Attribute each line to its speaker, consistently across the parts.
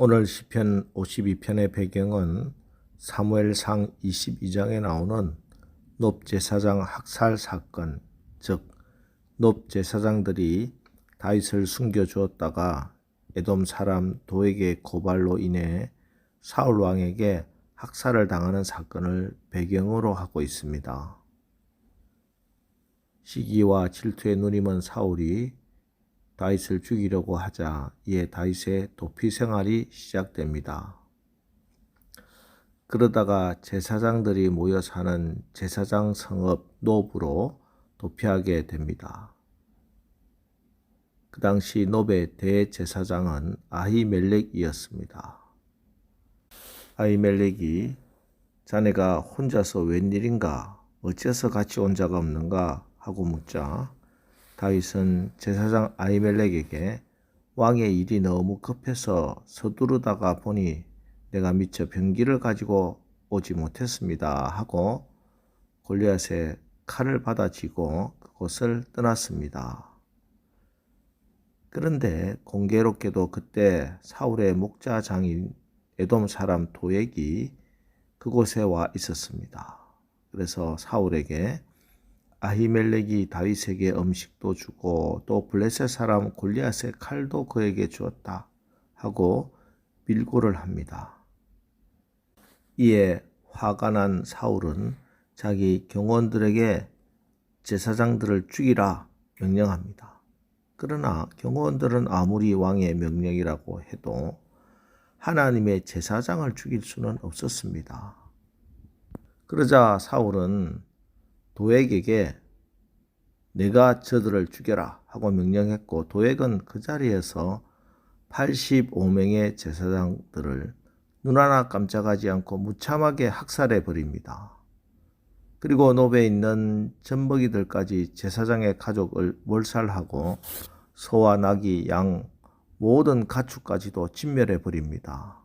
Speaker 1: 오늘 시편 52편의 배경은 사무엘상 22장에 나오는 높제사장 학살 사건, 즉 높제사장들이 다윗을 숨겨 주었다가 에돔 사람 도에게 고발로 인해 사울 왕에게 학살을 당하는 사건을 배경으로 하고 있습니다. 시기와 질투에 눈이 먼 사울이 다윗을 죽이려고 하자 이에 다윗의 도피 생활이 시작됩니다. 그러다가 제사장들이 모여 사는 제사장 성읍 노브로 도피하게 됩니다. 그 당시 노베 대제사장은 아히멜렉이었습니다. 아히멜렉이 자네가 혼자서 웬일인가 어째서 같이 온 자가 없는가 하고 묻자 다윗은 제사장 아히멜렉에게 왕의 일이 너무 급해서 서두르다가 보니 내가 미처 병기를 가지고 오지 못했습니다 하고 골리앗의 칼을 받아 쥐고 그곳을 떠났습니다. 그런데 공교롭게도 그때 사울의 목자장인 에돔 사람 도액이 그곳에 와 있었습니다. 그래서 사울에게 아히멜렉이 다윗에게 음식도 주고 또 블레셋 사람 골리앗의 칼도 그에게 주었다 하고 밀고를 합니다. 이에 화가 난 사울은 자기 경호원들에게 제사장들을 죽이라 명령합니다. 그러나 경호원들은 아무리 왕의 명령이라고 해도 하나님의 제사장을 죽일 수는 없었습니다. 그러자 사울은 도액에게 내가 저들을 죽여라 하고 명령했고 도액은 그 자리에서 85명의 제사장들을 눈 하나 깜짝하지 않고 무참하게 학살해 버립니다. 그리고 노베에 있는 젖먹이들까지 제사장의 가족을 몰살하고 소와 나귀, 양, 모든 가축까지도 진멸해 버립니다.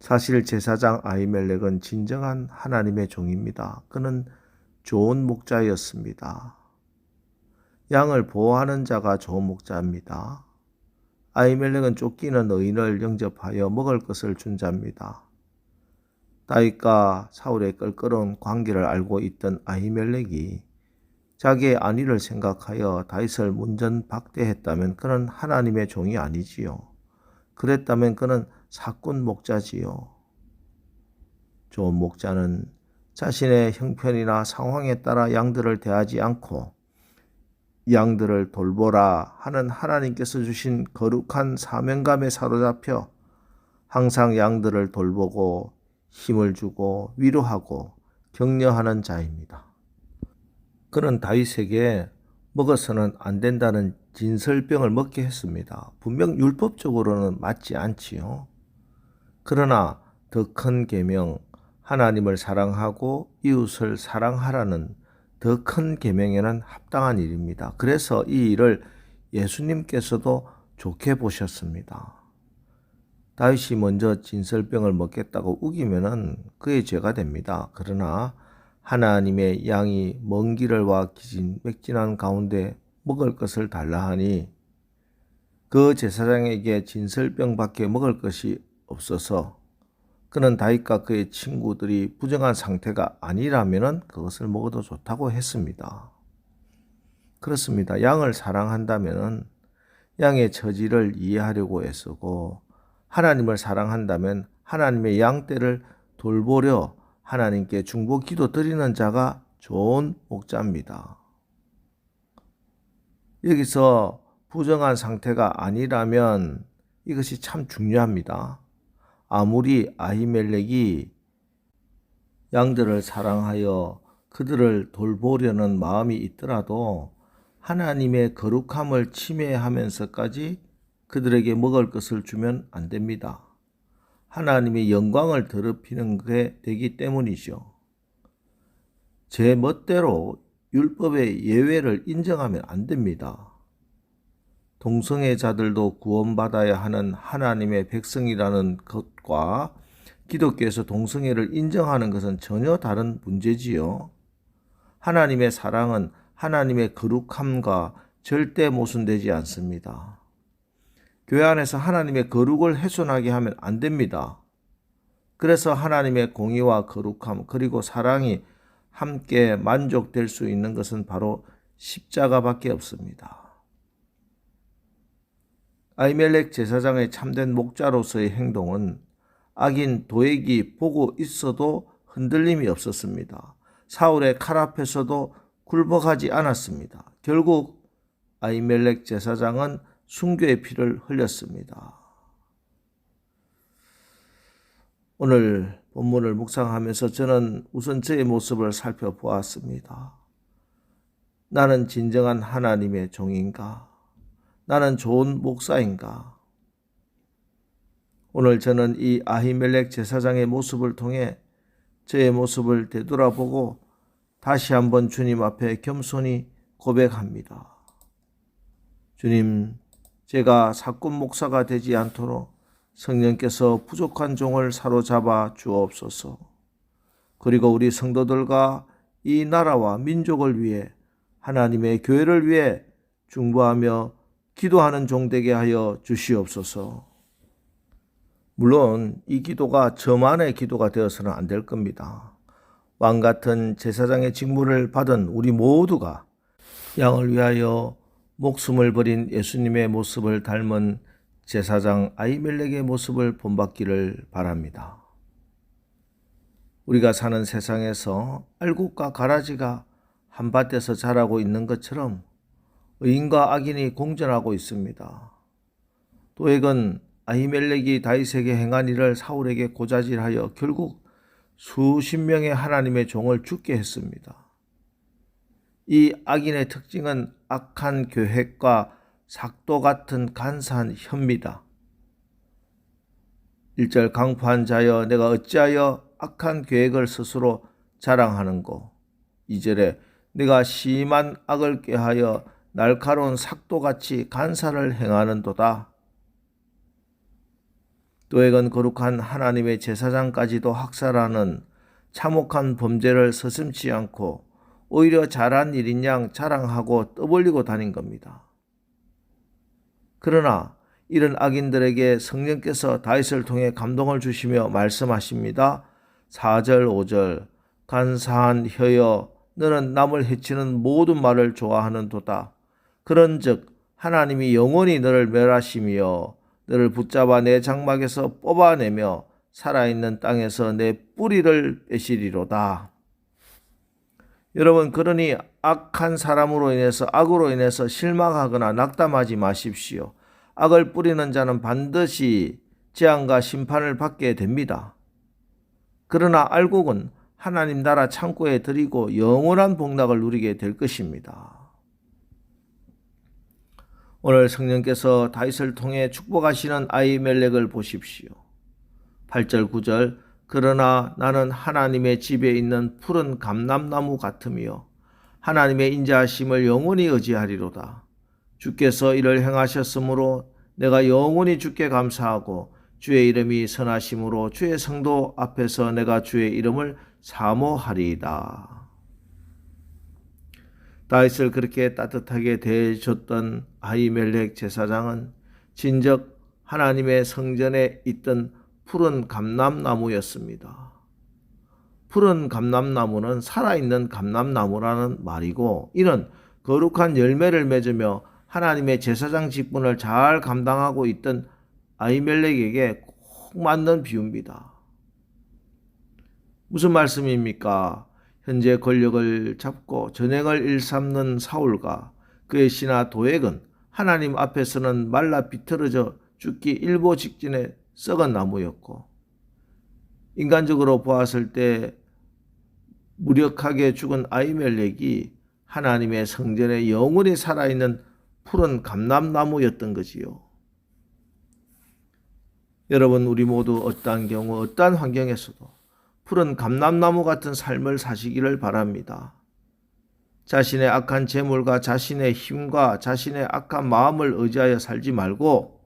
Speaker 1: 사실 제사장 아이멜렉은 진정한 하나님의 종입니다. 그는 좋은 목자였습니다. 양을 보호하는 자가 좋은 목자입니다. 아이멜렉은 쫓기는 의인을 영접하여 먹을 것을 준 자입니다. 다윗과 사울의 껄끄러운 관계를 알고 있던 아히멜렉이 자기의 안위를 생각하여 다윗을 문전박대했다면 그는 하나님의 종이 아니지요. 그랬다면 그는 사꾼 목자지요. 좋은 목자는 자신의 형편이나 상황에 따라 양들을 대하지 않고 양들을 돌보라 하는 하나님께서 주신 거룩한 사명감에 사로잡혀 항상 양들을 돌보고 힘을 주고 위로하고 격려하는 자입니다. 그는 다윗에게 먹어서는 안 된다는 진설병을 먹게 했습니다. 분명 율법적으로는 맞지 않지요. 그러나 더 큰 계명 하나님을 사랑하고 이웃을 사랑하라는 더 큰 계명에는 합당한 일입니다. 그래서 이 일을 예수님께서도 좋게 보셨습니다. 다윗이 먼저 진설병을 먹겠다고 우기면은 그의 죄가 됩니다. 그러나 하나님의 양이 먼 길을 와 기진 맥진한 가운데 먹을 것을 달라 하니 그 제사장에게 진설병밖에 먹을 것이 없어서 그는 다윗과 그의 친구들이 부정한 상태가 아니라면 그것을 먹어도 좋다고 했습니다. 그렇습니다. 양을 사랑한다면 양의 처지를 이해하려고 애쓰고 하나님을 사랑한다면 하나님의 양떼를 돌보려 하나님께 중보 기도 드리는 자가 좋은 목자입니다. 여기서 부정한 상태가 아니라면 이것이 참 중요합니다. 아무리 아히멜렉이 양들을 사랑하여 그들을 돌보려는 마음이 있더라도 하나님의 거룩함을 침해하면서까지 그들에게 먹을 것을 주면 안 됩니다. 하나님의 영광을 더럽히는 게 되기 때문이죠. 제 멋대로 율법의 예외를 인정하면 안 됩니다. 동성애자들도 구원받아야 하는 하나님의 백성이라는 것과 기독교에서 동성애를 인정하는 것은 전혀 다른 문제지요. 하나님의 사랑은 하나님의 거룩함과 절대 모순되지 않습니다. 교회 안에서 하나님의 거룩을 훼손하게 하면 안 됩니다. 그래서 하나님의 공의와 거룩함 그리고 사랑이 함께 만족될 수 있는 것은 바로 십자가밖에 없습니다. 아이멜렉 제사장의 참된 목자로서의 행동은 악인 도액이 보고 있어도 흔들림이 없었습니다. 사울의 칼 앞에서도 굴복하지 않았습니다. 결국 아이멜렉 제사장은 순교의 피를 흘렸습니다. 오늘 본문을 묵상하면서 저는 우선 저의 모습을 살펴보았습니다. 나는 진정한 하나님의 종인가? 나는 좋은 목사인가? 오늘 저는 이 아히멜렉 제사장의 모습을 통해 저의 모습을 되돌아보고 다시 한번 주님 앞에 겸손히 고백합니다. 주님, 제가 사꾼 목사가 되지 않도록 성령께서 부족한 종을 사로잡아 주옵소서. 그리고 우리 성도들과 이 나라와 민족을 위해 하나님의 교회를 위해 중보하며 기도하는 종 되게 하여 주시옵소서. 물론 이 기도가 저만의 기도가 되어서는 안 될 겁니다. 왕 같은 제사장의 직무를 받은 우리 모두가 양을 위하여 목숨을 버린 예수님의 모습을 닮은 제사장 아이멜렉의 모습을 본받기를 바랍니다. 우리가 사는 세상에서 알곡과 가라지가 한밭에서 자라고 있는 것처럼 의인과 악인이 공존하고 있습니다. 도액은 아히멜렉이 다윗에게 행한 일을 사울에게 고자질하여 결국 수십 명의 하나님의 종을 죽게 했습니다. 이 악인의 특징은 악한 계획과 삭도 같은 간사한 혐니다. 1절 강포한 자여 내가 어찌하여 악한 계획을 스스로 자랑하는고 2절에 내가 심한 악을 꾀하여 날카로운 삭도같이 간사를 행하는도다. 도액은 거룩한 하나님의 제사장까지도 학살하는 참혹한 범죄를 서슴지 않고 오히려 잘한 일인 양 자랑하고 떠벌리고 다닌 겁니다. 그러나 이런 악인들에게 성령께서 다윗을 통해 감동을 주시며 말씀하십니다. 4절 5절 간사한 혀여 너는 남을 해치는 모든 말을 좋아하는 도다. 그런즉 하나님이 영원히 너를 멸하시며 너를 붙잡아 내 장막에서 뽑아내며 살아있는 땅에서 내 뿌리를 빼시리로다. 여러분 그러니 악한 사람으로 인해서 악으로 인해서 실망하거나 낙담하지 마십시오. 악을 뿌리는 자는 반드시 재앙과 심판을 받게 됩니다. 그러나 알곡은 하나님 나라 창고에 드리고 영원한 복락을 누리게 될 것입니다. 오늘 성령께서 다윗을 통해 축복하시는 아이멜렉을 보십시오. 8절 9절 그러나 나는 하나님의 집에 있는 푸른 감람나무 같으며 하나님의 인자하심을 영원히 의지하리로다. 주께서 이를 행하셨으므로 내가 영원히 주께 감사하고 주의 이름이 선하심으로 주의 성도 앞에서 내가 주의 이름을 사모하리이다. 다윗을 그렇게 따뜻하게 대해줬던 아이멜렉 제사장은 진적 하나님의 성전에 있던 푸른 감람나무였습니다. 푸른 감람나무는 살아있는 감람나무라는 말이고 이는 거룩한 열매를 맺으며 하나님의 제사장 직분을 잘 감당하고 있던 아이멜렉에게 꼭 맞는 비유입니다. 무슨 말씀입니까? 현재 권력을 잡고 전행을 일삼는 사울과 그의 신하 도액은 하나님 앞에서는 말라 비틀어져 죽기 일보 직전에 썩은 나무였고 인간적으로 보았을 때 무력하게 죽은 아이멜렉이 하나님의 성전에 영원히 살아있는 푸른 감람나무였던 거지요. 여러분 우리 모두 어떠한 경우 어떠한 환경에서도 푸른 감람나무 같은 삶을 사시기를 바랍니다. 자신의 악한 재물과 자신의 힘과 자신의 악한 마음을 의지하여 살지 말고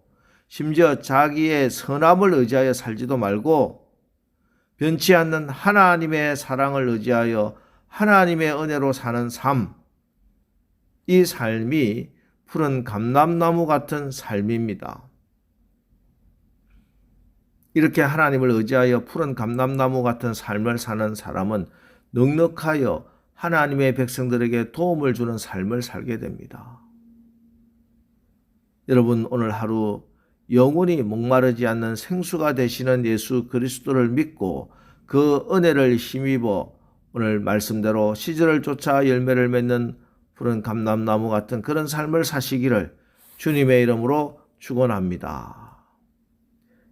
Speaker 1: 심지어 자기의 선함을 의지하여 살지도 말고 변치 않는 하나님의 사랑을 의지하여 하나님의 은혜로 사는 삶. 이 삶이 푸른 감람나무 같은 삶입니다. 이렇게 하나님을 의지하여 푸른 감람나무 같은 삶을 사는 사람은 넉넉하여 하나님의 백성들에게 도움을 주는 삶을 살게 됩니다. 여러분 오늘 하루 영원히 목마르지 않는 생수가 되시는 예수 그리스도를 믿고 그 은혜를 힘입어 오늘 말씀대로 시절을 쫓아 열매를 맺는 푸른 감람나무 같은 그런 삶을 사시기를 주님의 이름으로 축원합니다.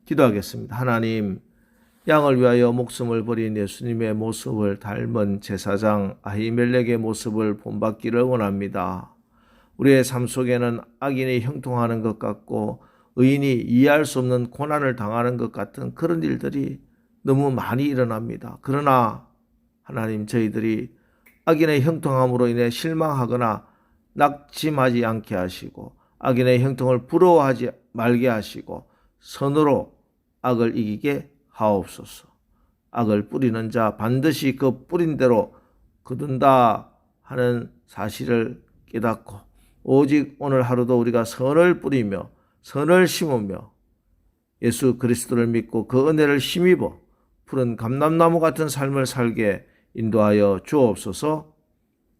Speaker 1: 기도하겠습니다. 하나님 양을 위하여 목숨을 버린 예수님의 모습을 닮은 제사장 아히멜렉의 모습을 본받기를 원합니다. 우리의 삶 속에는 악인이 형통하는 것 같고 의인이 이해할 수 없는 고난을 당하는 것 같은 그런 일들이 너무 많이 일어납니다. 그러나 하나님 저희들이 악인의 형통함으로 인해 실망하거나 낙심하지 않게 하시고 악인의 형통을 부러워하지 말게 하시고 선으로 악을 이기게 하옵소서. 악을 뿌리는 자 반드시 그 뿌린 대로 거둔다 하는 사실을 깨닫고 오직 오늘 하루도 우리가 선을 뿌리며 선을 심으며 예수 그리스도를 믿고 그 은혜를 힘입어 푸른 감람나무 같은 삶을 살게 인도하여 주옵소서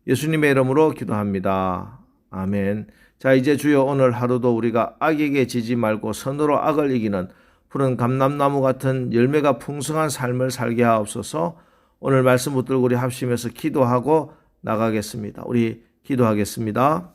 Speaker 1: 예수님의 이름으로 기도합니다. 아멘. 자, 이제 주여 오늘 하루도 우리가 악에게 지지 말고 선으로 악을 이기는 푸른 감람나무 같은 열매가 풍성한 삶을 살게 하옵소서 오늘 말씀 붙들고 우리 합심해서 기도하고 나가겠습니다. 우리 기도하겠습니다.